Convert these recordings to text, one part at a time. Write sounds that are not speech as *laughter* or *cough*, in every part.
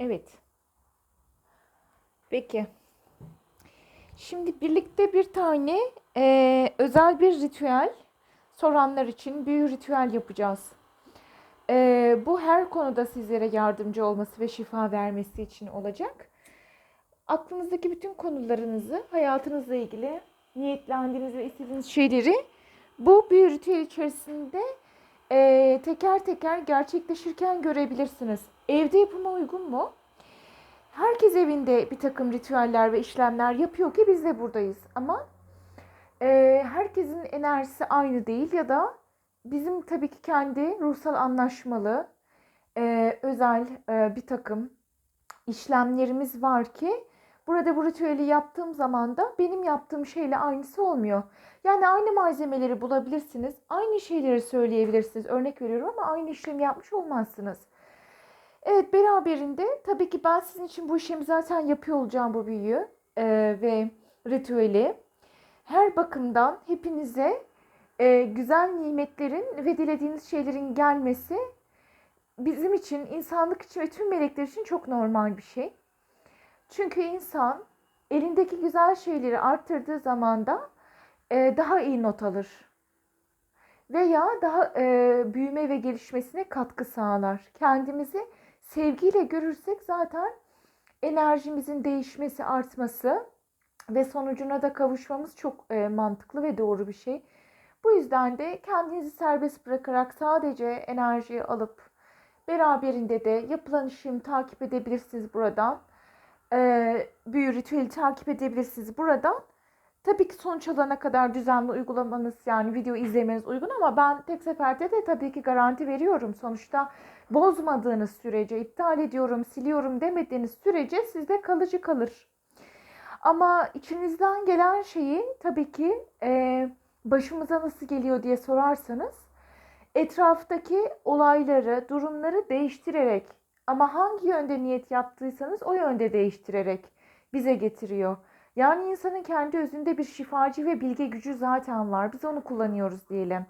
Evet. Peki. Şimdi birlikte bir tane eee, özel bir ritüel soranlar için büyü ritüel yapacağız. Eee, bu her konuda sizlere yardımcı olması ve şifa vermesi için olacak. Aklınızdaki bütün konularınızı, hayatınızla ilgili niyetlendiğiniz ve istediğiniz şeyleri bu büyü ritüel içerisinde eee, teker teker gerçekleşirken görebilirsiniz. Evde yapıma uygun mu? Herkes evinde bir takım ritüeller ve işlemler yapıyor ki biz de buradayız. Ama e, herkesin enerjisi aynı değil ya da bizim tabii ki kendi ruhsal anlaşmalı e, özel e, bir takım işlemlerimiz var ki burada bu ritüeli yaptığım zaman da benim yaptığım şeyle aynısı olmuyor. Yani aynı malzemeleri bulabilirsiniz, aynı şeyleri söyleyebilirsiniz. Örnek veriyorum ama aynı işlemi yapmış olmazsınız. Evet beraberinde tabii ki ben sizin için bu işlemi zaten yapıyor olacağım bu büyüyü eee, ve ritüeli. Her bakımdan hepinize eee, güzel nimetlerin ve dilediğiniz şeylerin gelmesi bizim için, insanlık için ve tüm melekler için çok normal bir şey. Çünkü insan elindeki güzel şeyleri arttırdığı zaman da eee, daha iyi not alır veya daha eee, büyüme ve gelişmesine katkı sağlar. Kendimizi sevgiyle görürsek zaten enerjimizin değişmesi, artması ve sonucuna da kavuşmamız çok e, mantıklı ve doğru bir şey. Bu yüzden de kendinizi serbest bırakarak sadece enerjiyi alıp beraberinde de yapılan işlemi takip edebilirsiniz buradan. Ee, büyü ritüeli takip edebilirsiniz buradan. Tabii ki sonuç alana kadar düzenli uygulamanız yani video izlemeniz uygun ama ben tek seferde de tabii ki garanti veriyorum. Sonuçta bozmadığınız sürece, iptal ediyorum, siliyorum demediğiniz sürece sizde kalıcı kalır. Ama içinizden gelen şeyi tabii ki e, başımıza nasıl geliyor diye sorarsanız etraftaki olayları, durumları değiştirerek ama hangi yönde niyet yaptıysanız o yönde değiştirerek bize getiriyor. Yani insanın kendi özünde bir şifacı ve bilge gücü zaten var. Biz onu kullanıyoruz diyelim.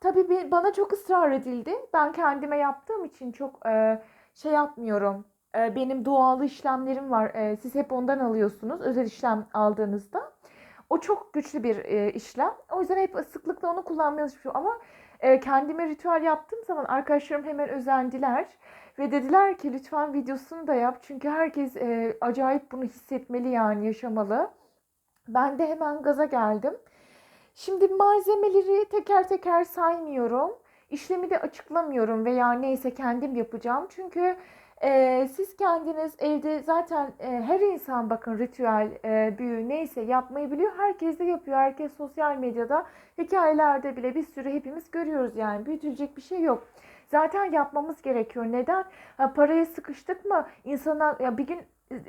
Tabii bana çok ısrar edildi. Ben kendime yaptığım için çok e, şey yapmıyorum. E, benim doğal işlemlerim var. E, siz hep ondan alıyorsunuz özel işlem aldığınızda. O çok güçlü bir e, işlem. O yüzden hep sıklıkla onu kullanmaya çalışıyorum. Ama e, kendime ritüel yaptığım zaman arkadaşlarım hemen özendiler. Ve dediler ki lütfen videosunu da yap. Çünkü herkes e, acayip bunu hissetmeli yani yaşamalı. Ben de hemen gaza geldim. Şimdi malzemeleri teker teker saymıyorum. İşlemi de açıklamıyorum veya neyse kendim yapacağım. Çünkü e, siz kendiniz evde zaten e, her insan bakın ritüel, e, büyü neyse yapmayı biliyor. Herkes de yapıyor. Herkes sosyal medyada, hikayelerde bile bir sürü hepimiz görüyoruz yani. Büyütülecek bir şey yok. Zaten yapmamız gerekiyor. Neden? Ha, paraya sıkıştık mı? İnsana ya bir gün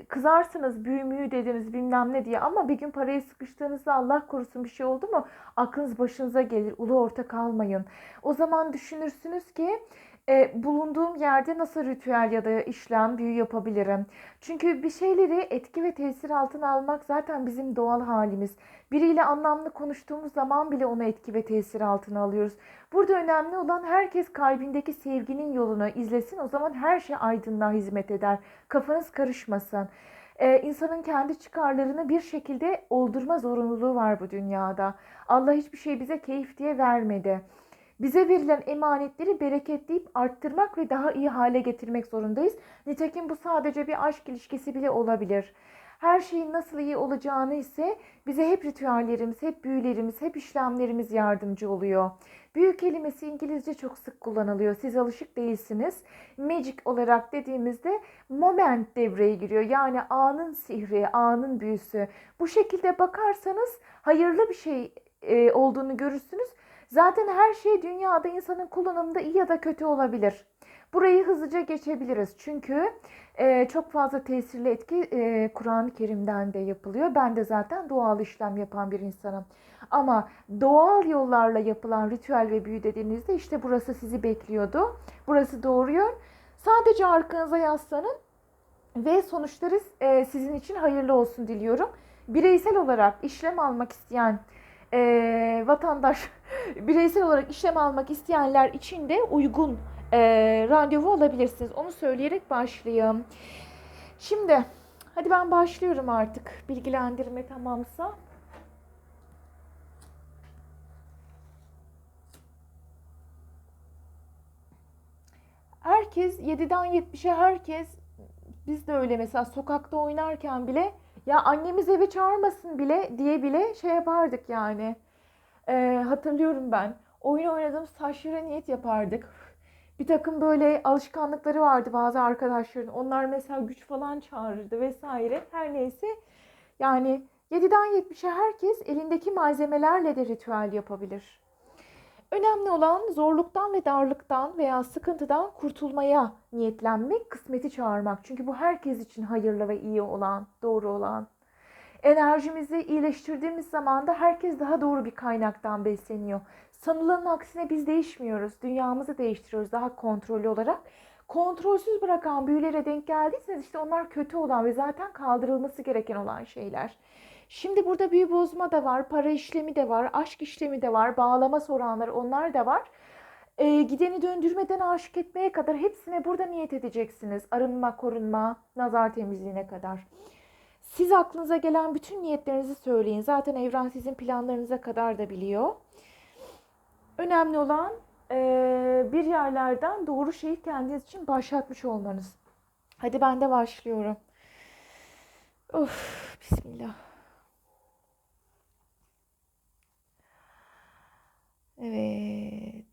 kızarsınız büyü müyü dediniz bilmem ne diye ama bir gün paraya sıkıştığınızda Allah korusun bir şey oldu mu aklınız başınıza gelir ulu orta kalmayın. O zaman düşünürsünüz ki e, bulunduğum yerde nasıl ritüel ya da işlem büyü yapabilirim. Çünkü bir şeyleri etki ve tesir altına almak zaten bizim doğal halimiz. Biriyle anlamlı konuştuğumuz zaman bile onu etki ve tesir altına alıyoruz. Burada önemli olan herkes kalbindeki sevginin yolunu izlesin. O zaman her şey aydınlığa hizmet eder. Kafanız karışmasın. Ee, insanın kendi çıkarlarını bir şekilde oldurma zorunluluğu var bu dünyada. Allah hiçbir şey bize keyif diye vermedi. Bize verilen emanetleri bereketleyip arttırmak ve daha iyi hale getirmek zorundayız. Nitekim bu sadece bir aşk ilişkisi bile olabilir. Her şeyin nasıl iyi olacağını ise bize hep ritüellerimiz, hep büyülerimiz, hep işlemlerimiz yardımcı oluyor. Büyü kelimesi İngilizce çok sık kullanılıyor. Siz alışık değilsiniz. Magic olarak dediğimizde moment devreye giriyor. Yani anın sihri, anın büyüsü. Bu şekilde bakarsanız hayırlı bir şey e, olduğunu görürsünüz. Zaten her şey dünyada insanın kullanımında iyi ya da kötü olabilir. Burayı hızlıca geçebiliriz. Çünkü e, çok fazla tesirli etki e, Kur'an-ı Kerim'den de yapılıyor. Ben de zaten doğal işlem yapan bir insanım. Ama doğal yollarla yapılan ritüel ve büyü dediğinizde işte burası sizi bekliyordu. Burası doğuruyor. Sadece arkanıza yaslanın ve sonuçları e, sizin için hayırlı olsun diliyorum. Bireysel olarak işlem almak isteyen e, vatandaş, bireysel olarak işlem almak isteyenler için de uygun e, randevu alabilirsiniz. Onu söyleyerek başlayayım. Şimdi hadi ben başlıyorum artık. Bilgilendirme tamamsa. Herkes 7'den 70'e herkes biz de öyle mesela sokakta oynarken bile ya annemiz eve çağırmasın bile diye bile şey yapardık yani. Ee, hatırlıyorum ben. Oyun oynadığımız taşlara niyet yapardık. Bir takım böyle alışkanlıkları vardı bazı arkadaşların. Onlar mesela güç falan çağırırdı vesaire. Her neyse yani 7'den 70'e herkes elindeki malzemelerle de ritüel yapabilir. Önemli olan zorluktan ve darlıktan veya sıkıntıdan kurtulmaya niyetlenmek, kısmeti çağırmak. Çünkü bu herkes için hayırlı ve iyi olan, doğru olan. Enerjimizi iyileştirdiğimiz zaman da herkes daha doğru bir kaynaktan besleniyor. Sanılanın aksine biz değişmiyoruz. Dünyamızı değiştiriyoruz daha kontrollü olarak. Kontrolsüz bırakan büyülere denk geldiyseniz işte onlar kötü olan ve zaten kaldırılması gereken olan şeyler. Şimdi burada büyü bozma da var, para işlemi de var, aşk işlemi de var, bağlama soranlar onlar da var. Ee, gideni döndürmeden aşık etmeye kadar hepsine burada niyet edeceksiniz. Arınma, korunma, nazar temizliğine kadar. Siz aklınıza gelen bütün niyetlerinizi söyleyin. Zaten evren sizin planlarınıza kadar da biliyor. Önemli olan bir yerlerden doğru şeyi kendiniz için başlatmış olmanız. Hadi ben de başlıyorum. Of, Bismillah. Evet.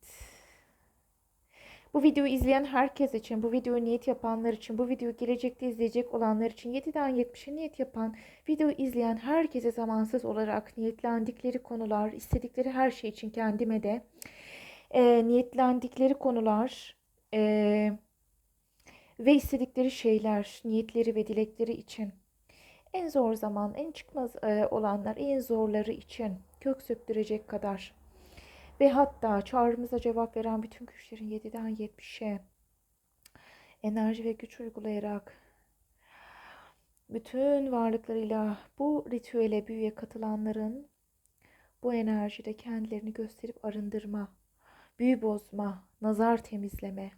Bu videoyu izleyen herkes için, bu videoyu niyet yapanlar için, bu videoyu gelecekte izleyecek olanlar için 7'den 70'e niyet yapan, videoyu izleyen herkese zamansız olarak niyetlendikleri konular, istedikleri her şey için kendime de e, niyetlendikleri konular e, ve istedikleri şeyler, niyetleri ve dilekleri için. En zor zaman, en çıkmaz e, olanlar, en zorları için kök söktürecek kadar ve hatta çağrımıza cevap veren bütün güçlerin 7'den 70'e enerji ve güç uygulayarak bütün varlıklarıyla bu ritüele, büyüye katılanların bu enerjide kendilerini gösterip arındırma, büyü bozma, nazar temizleme,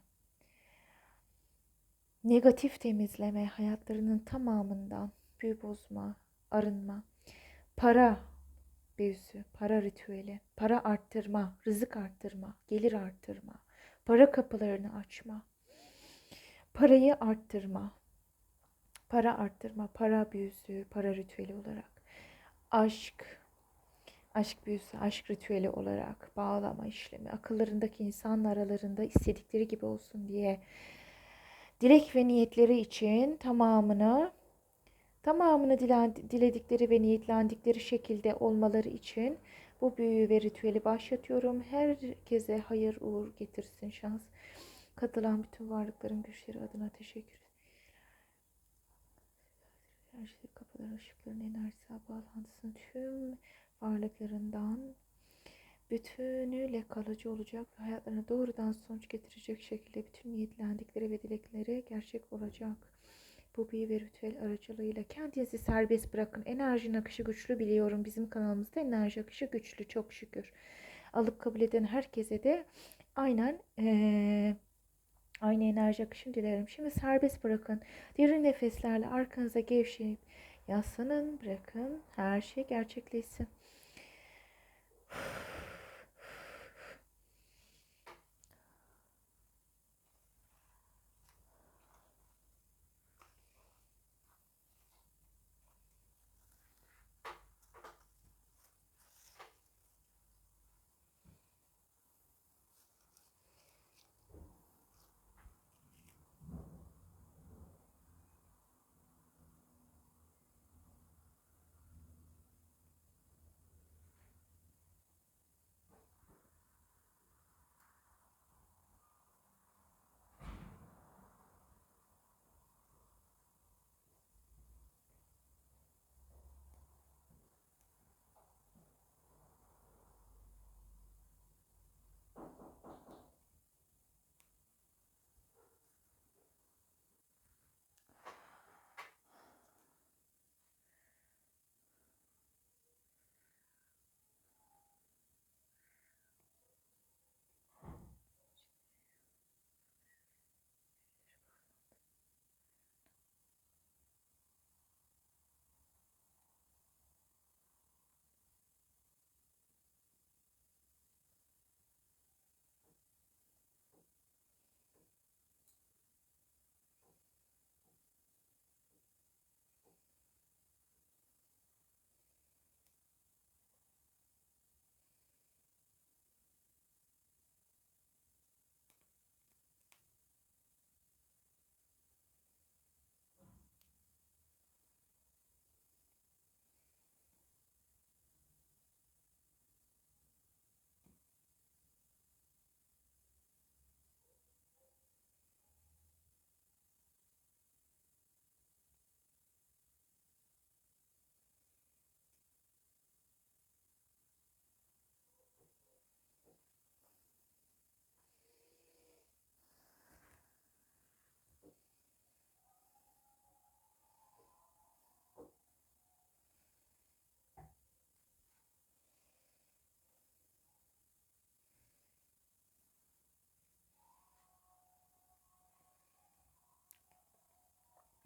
negatif temizleme, hayatlarının tamamından büyü bozma, arınma, para büyüsü, para ritüeli, para arttırma, rızık arttırma, gelir arttırma, para kapılarını açma, parayı arttırma, para arttırma, para büyüsü, para ritüeli olarak, aşk, aşk büyüsü, aşk ritüeli olarak bağlama işlemi, akıllarındaki insanla aralarında istedikleri gibi olsun diye dilek ve niyetleri için tamamını tamamını diledikleri ve niyetlendikleri şekilde olmaları için bu büyü ve ritüeli başlatıyorum. Herkese hayır uğur getirsin şans. Katılan bütün varlıkların güçleri adına teşekkür ederim. Her şey kapıların, ışıkların, enerjisi bağlantısını tüm varlıklarından bütünüyle kalıcı olacak ve hayatlarına doğrudan sonuç getirecek şekilde bütün niyetlendikleri ve dilekleri gerçek olacak. Bu büyü ve ritüel aracılığıyla kendinizi serbest bırakın. Enerjinin akışı güçlü biliyorum. Bizim kanalımızda enerji akışı güçlü çok şükür. Alıp kabul eden herkese de aynen ee, aynı enerji akışını dilerim. Şimdi serbest bırakın. Derin nefeslerle arkanıza gevşeyip yaslanın bırakın. Her şey gerçekleşsin.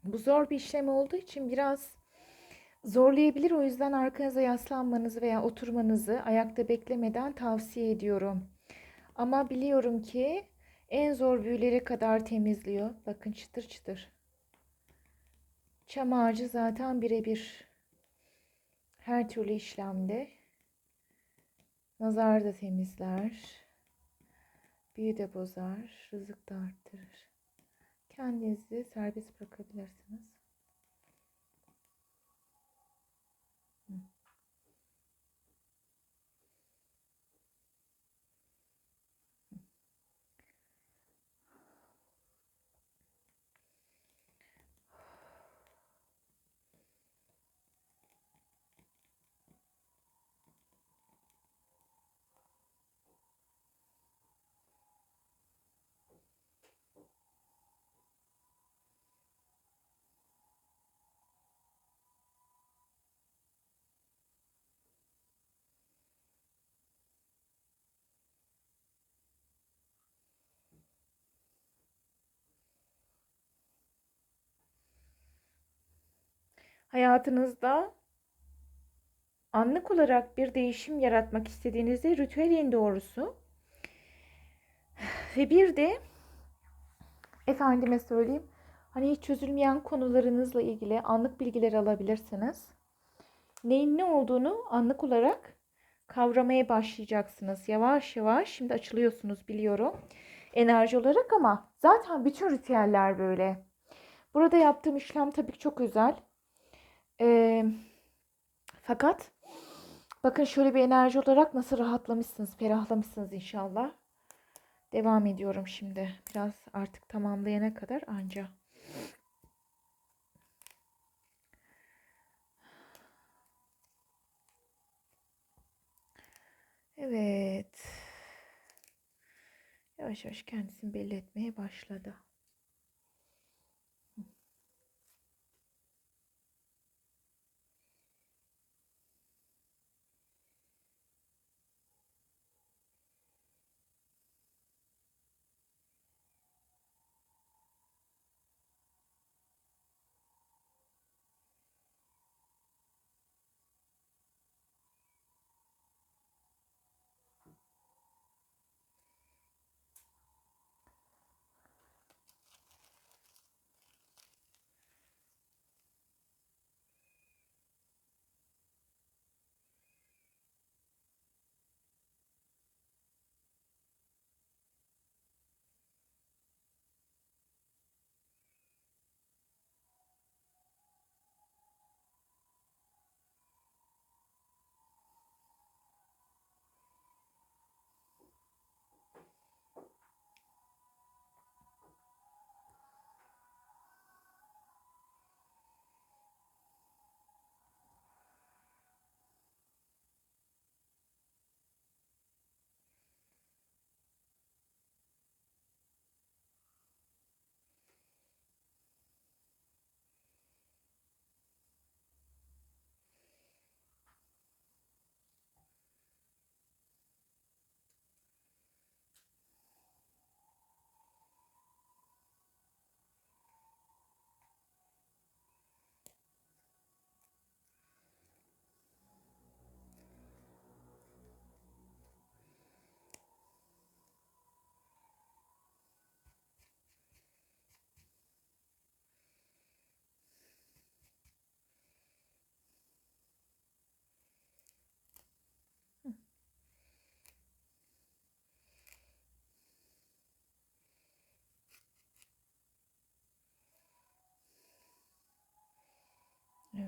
Bu zor bir işlem olduğu için biraz zorlayabilir. O yüzden arkanıza yaslanmanızı veya oturmanızı ayakta beklemeden tavsiye ediyorum. Ama biliyorum ki en zor büyülere kadar temizliyor. Bakın çıtır çıtır. Çam ağacı zaten birebir her türlü işlemde. Nazar da temizler. Büyü de bozar. Rızık da arttırır. Kendinizi serbest bırakabilirsiniz. Hayatınızda anlık olarak bir değişim yaratmak istediğinizde ritüel en doğrusu. *sighs* Ve bir de efendime söyleyeyim hani hiç çözülmeyen konularınızla ilgili anlık bilgiler alabilirsiniz. Neyin ne olduğunu anlık olarak kavramaya başlayacaksınız. Yavaş yavaş şimdi açılıyorsunuz biliyorum enerji olarak ama zaten bütün ritüeller böyle. Burada yaptığım işlem tabii ki çok özel. Ee, fakat bakın şöyle bir enerji olarak nasıl rahatlamışsınız, ferahlamışsınız inşallah. Devam ediyorum şimdi. Biraz artık tamamlayana kadar anca. Evet. Yavaş yavaş kendisini belli etmeye başladı.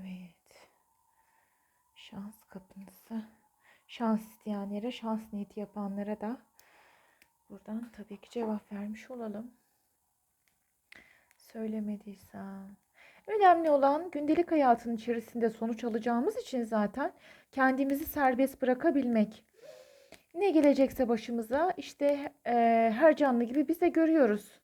Evet. Şans kapınızı. Şans isteyenlere, şans niyeti yapanlara da buradan tabii ki cevap vermiş olalım. Söylemediysem. Önemli olan gündelik hayatın içerisinde sonuç alacağımız için zaten kendimizi serbest bırakabilmek. Ne gelecekse başımıza işte e, her canlı gibi biz de görüyoruz.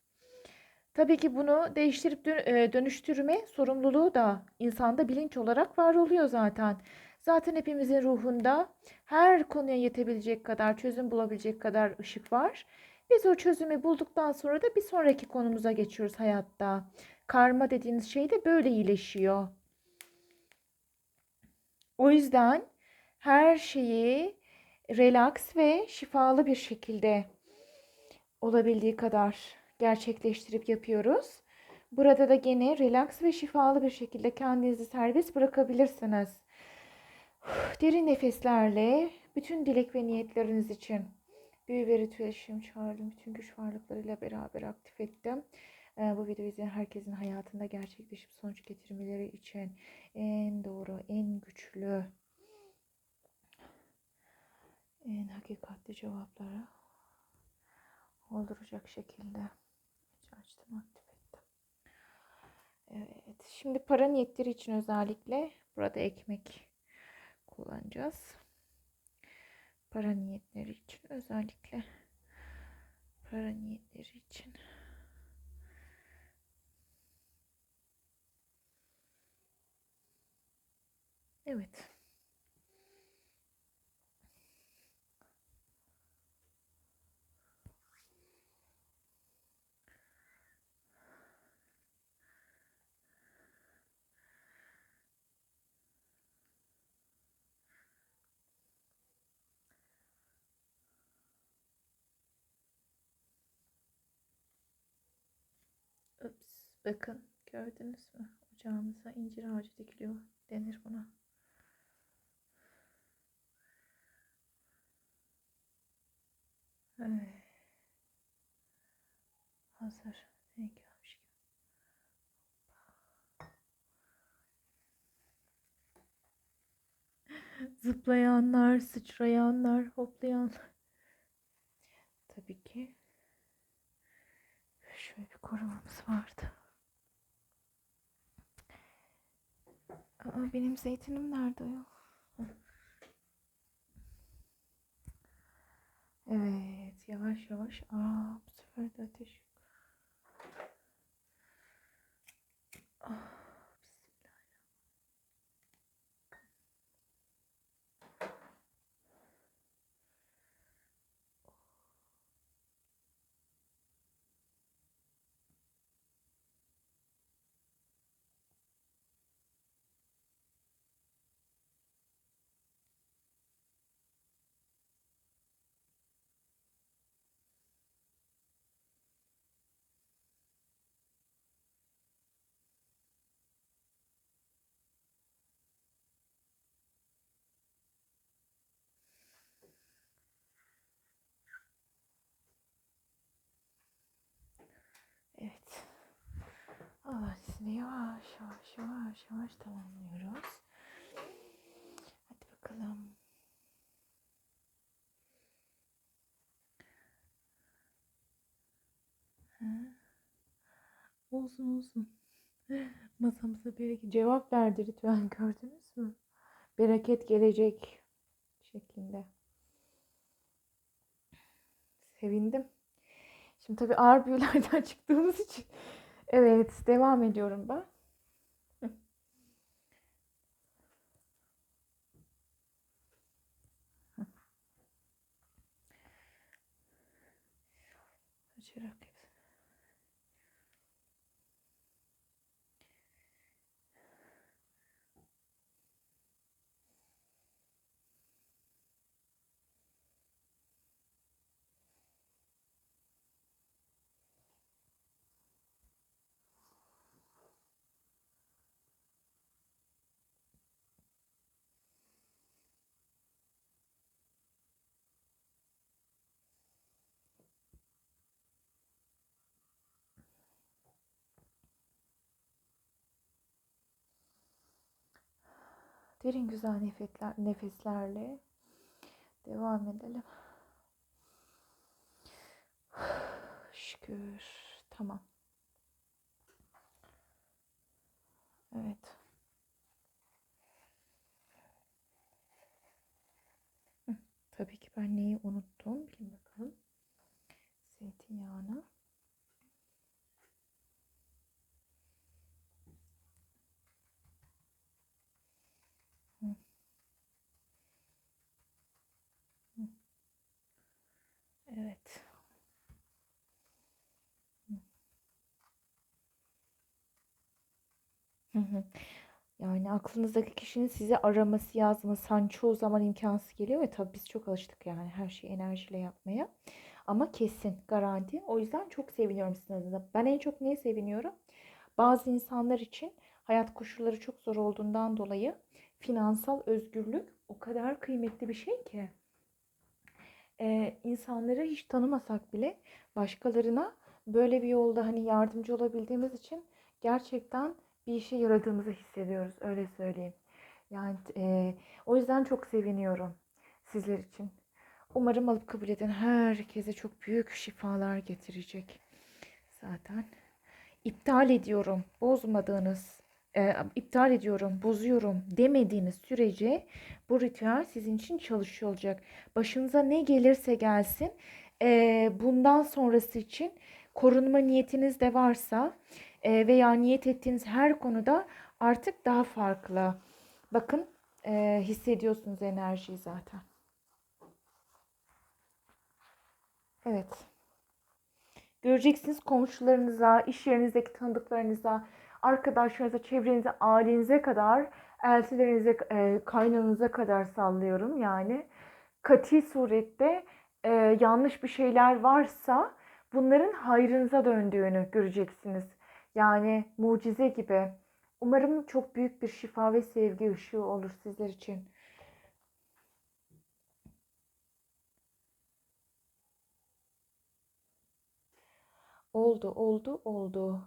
Tabii ki bunu değiştirip dö- dönüştürme sorumluluğu da insanda bilinç olarak var oluyor zaten. Zaten hepimizin ruhunda her konuya yetebilecek kadar, çözüm bulabilecek kadar ışık var. Biz o çözümü bulduktan sonra da bir sonraki konumuza geçiyoruz hayatta. Karma dediğiniz şey de böyle iyileşiyor. O yüzden her şeyi relax ve şifalı bir şekilde olabildiği kadar gerçekleştirip yapıyoruz. Burada da gene relax ve şifalı bir şekilde kendinizi serbest bırakabilirsiniz. Derin nefeslerle bütün dilek ve niyetleriniz için büyü ve ritüel çağırdım. Bütün güç varlıklarıyla beraber aktif ettim. Ee, bu videoyu izleyen herkesin hayatında gerçekleşip sonuç getirmeleri için en doğru, en güçlü, en hakikatli cevapları olduracak şekilde açtım, aktif ettim. Evet, şimdi para niyetleri için özellikle burada ekmek kullanacağız. Para niyetleri için özellikle para niyetleri için. Evet. Ups, bakın gördünüz mü? Ocağımıza incir ağacı dikiliyor denir buna. Evet. Hazır. Denk gelmiş. Zıplayanlar, sıçrayanlar, hoplayanlar. Tabii ki şöyle bir korumamız vardı. Aa, benim zeytinim nerede ya? Evet, yavaş yavaş. Aa, bu sefer de ateş Sizi yavaş yavaş yavaş yavaş tamamlıyoruz. Hadi bakalım. Ha? Olsun olsun. Masamıza bereket cevap verdi lütfen gördünüz mü? Bereket gelecek şeklinde. Sevindim. Şimdi tabii ağır büyülerden *laughs* çıktığımız için. Evet, devam ediyorum ben. Derin güzel nefesler, nefeslerle devam edelim. *sighs* Şükür. Tamam. Evet. Tabii ki ben neyi unuttum? Bilin bakalım. Zeytinyağını. Evet. Hı. Yani aklınızdaki kişinin sizi araması, yazması hani çoğu zaman imkansız geliyor ve tabii biz çok alıştık yani her şeyi enerjiyle yapmaya. Ama kesin, garanti. O yüzden çok seviniyorum sizin adına. Ben en çok neye seviniyorum? Bazı insanlar için hayat koşulları çok zor olduğundan dolayı finansal özgürlük o kadar kıymetli bir şey ki. Ee, insanları hiç tanımasak bile başkalarına böyle bir yolda hani yardımcı olabildiğimiz için gerçekten bir işe yaradığımızı hissediyoruz. Öyle söyleyeyim. Yani e, o yüzden çok seviniyorum sizler için. Umarım alıp kabul eden herkese çok büyük şifalar getirecek. Zaten iptal ediyorum, bozmadığınız, e, iptal ediyorum, bozuyorum demediğiniz sürece bu ritüel sizin için çalışıyor olacak. Başınıza ne gelirse gelsin, e, bundan sonrası için korunma niyetiniz de varsa e, veya niyet ettiğiniz her konuda artık daha farklı. Bakın e, hissediyorsunuz enerjiyi zaten. Evet. Göreceksiniz komşularınıza, iş yerinizdeki tanıdıklarınıza, arkadaşlarınıza, çevrenize, ailenize kadar, eltilerinize, e, kaynanıza kadar sallıyorum. Yani kati surette e, yanlış bir şeyler varsa bunların hayrınıza döndüğünü göreceksiniz. Yani mucize gibi. Umarım çok büyük bir şifa ve sevgi ışığı olur sizler için. Oldu, oldu, oldu.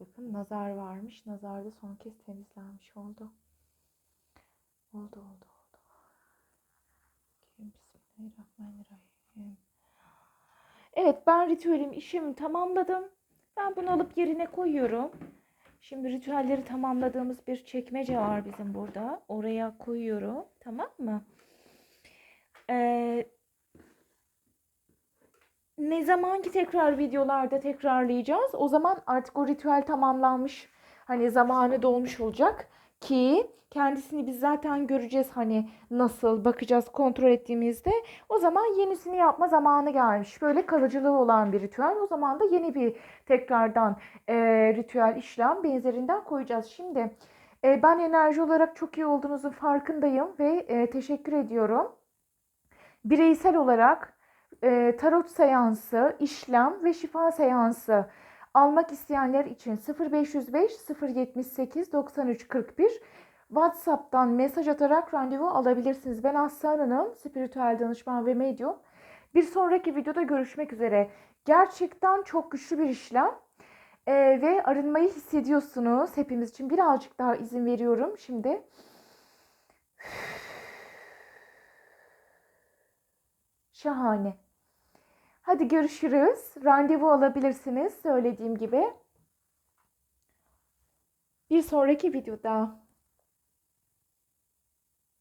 Bakın nazar varmış. Nazar da son kez temizlenmiş oldu. Oldu, oldu, oldu. Bismillahirrahmanirrahim. Evet ben ritüelim işimi tamamladım. Ben bunu alıp yerine koyuyorum. Şimdi ritüelleri tamamladığımız bir çekmece var bizim burada. Oraya koyuyorum. Tamam mı? Ee, ne zamanki tekrar videolarda tekrarlayacağız. O zaman artık o ritüel tamamlanmış. Hani zamanı dolmuş olacak ki kendisini biz zaten göreceğiz hani nasıl bakacağız kontrol ettiğimizde o zaman yenisini yapma zamanı gelmiş. Böyle kalıcılığı olan bir ritüel. O zaman da yeni bir tekrardan e, ritüel işlem benzerinden koyacağız. Şimdi e, ben enerji olarak çok iyi olduğunuzun farkındayım ve e, teşekkür ediyorum. Bireysel olarak e, tarot seansı, işlem ve şifa seansı almak isteyenler için 0505 078 93 41 WhatsApp'tan mesaj atarak randevu alabilirsiniz. Ben Aslan Hanım, spiritüel danışman ve medyum. Bir sonraki videoda görüşmek üzere. Gerçekten çok güçlü bir işlem. Ee, ve arınmayı hissediyorsunuz. Hepimiz için birazcık daha izin veriyorum şimdi. Şahane. Hadi görüşürüz. Randevu alabilirsiniz söylediğim gibi. Bir sonraki videoda.